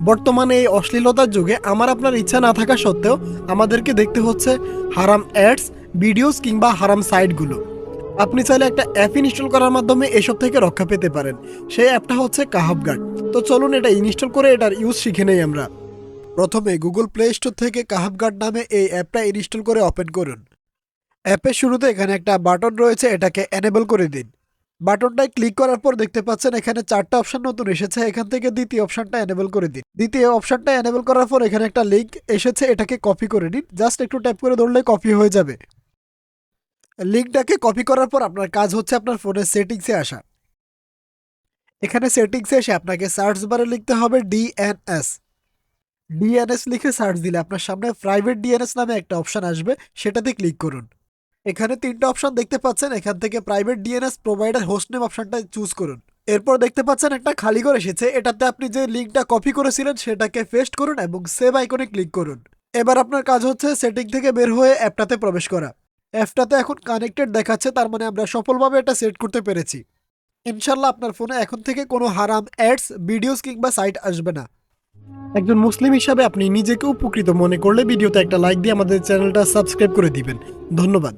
বর্তমানে এই অশ্লীলতার যুগে আমার আপনার ইচ্ছা না থাকা সত্ত্বেও আমাদেরকে দেখতে হচ্ছে হারাম অ্যাডস, ভিডিওস কিংবা হারাম সাইটগুলো। আপনি চাইলে একটা অ্যাপ ইনস্টল করার মাধ্যমে এসব থেকে রক্ষা পেতে পারেন। সেই অ্যাপটা হচ্ছে কাহাব গার্ড তো চলুন এটা ইনস্টল করে এটার ইউজ শিখে নেই আমরা। প্রথমে গুগল প্লে স্টোর থেকে কাহাব গার্ড নামে এই অ্যাপটা ইনস্টল করে ওপেন করুন। অ্যাপের শুরুতে এখানে একটা বাটন রয়েছে, এটাকে এনেবল করে দিন। বাটনটায় ক্লিক করার পর দেখতে পাচ্ছেন এখানে চারটা অপশন নতুন এসেছে। এখান থেকে দ্বিতীয় অপশনটা এনেবল করে দিন। দ্বিতীয় অপশনটা এনেবল করার পর এখানে একটা লিঙ্ক এসেছে, এটাকে কপি করে নিন। জাস্ট একটু ট্যাপ করে ধরলে কপি হয়ে যাবে। লিঙ্কটাকে কপি করার পর আপনার কাজ হচ্ছে আপনার ফোনের সেটিংসে আসা। এখানে সেটিংসে এসে আপনাকে সার্চ বারে লিখতে হবে ডিএনএস ডিএনএস লিখে সার্চ দিলে আপনার সামনে প্রাইভেট ডিএনএস নামে একটা অপশন আসবে, সেটাতে ক্লিক করুন। এখানে তিনটা অপশন দেখতে পাচ্ছেন। এখান থেকে private DNS provider host name অপশনটা চুজ করুন। এরপর দেখতে পাচ্ছেন একটা খালি ঘর এসেছে। এটাতে আপনি যে লিঙ্কটা কপি করেছিলেন, সেটাকে পেস্ট করুন এবং সেভ আইকনে ক্লিক করুন। এবার আপনার কাজ হচ্ছে সেটিং থেকে বের হয়ে অ্যাপটাতে প্রবেশ করা। অ্যাপটাতে এখন কানেক্টেড দেখাচ্ছে, তার মানে আমরা সফলভাবে এটা সেট করতে পেরেছি। ইনশাল্লাহ আপনার ফোনে এখন থেকে কোনো হারাম অ্যাডস ভিডিওস কিংবা সাইট আসবে না। একজন মুসলিম হিসাবে আপনি নিজেকে উপকৃত মনে করলে ভিডিওতে একটা লাইক দিয়ে আমাদের চ্যানেলটা সাবস্ক্রাইব করে দিবেন। ধন্যবাদ।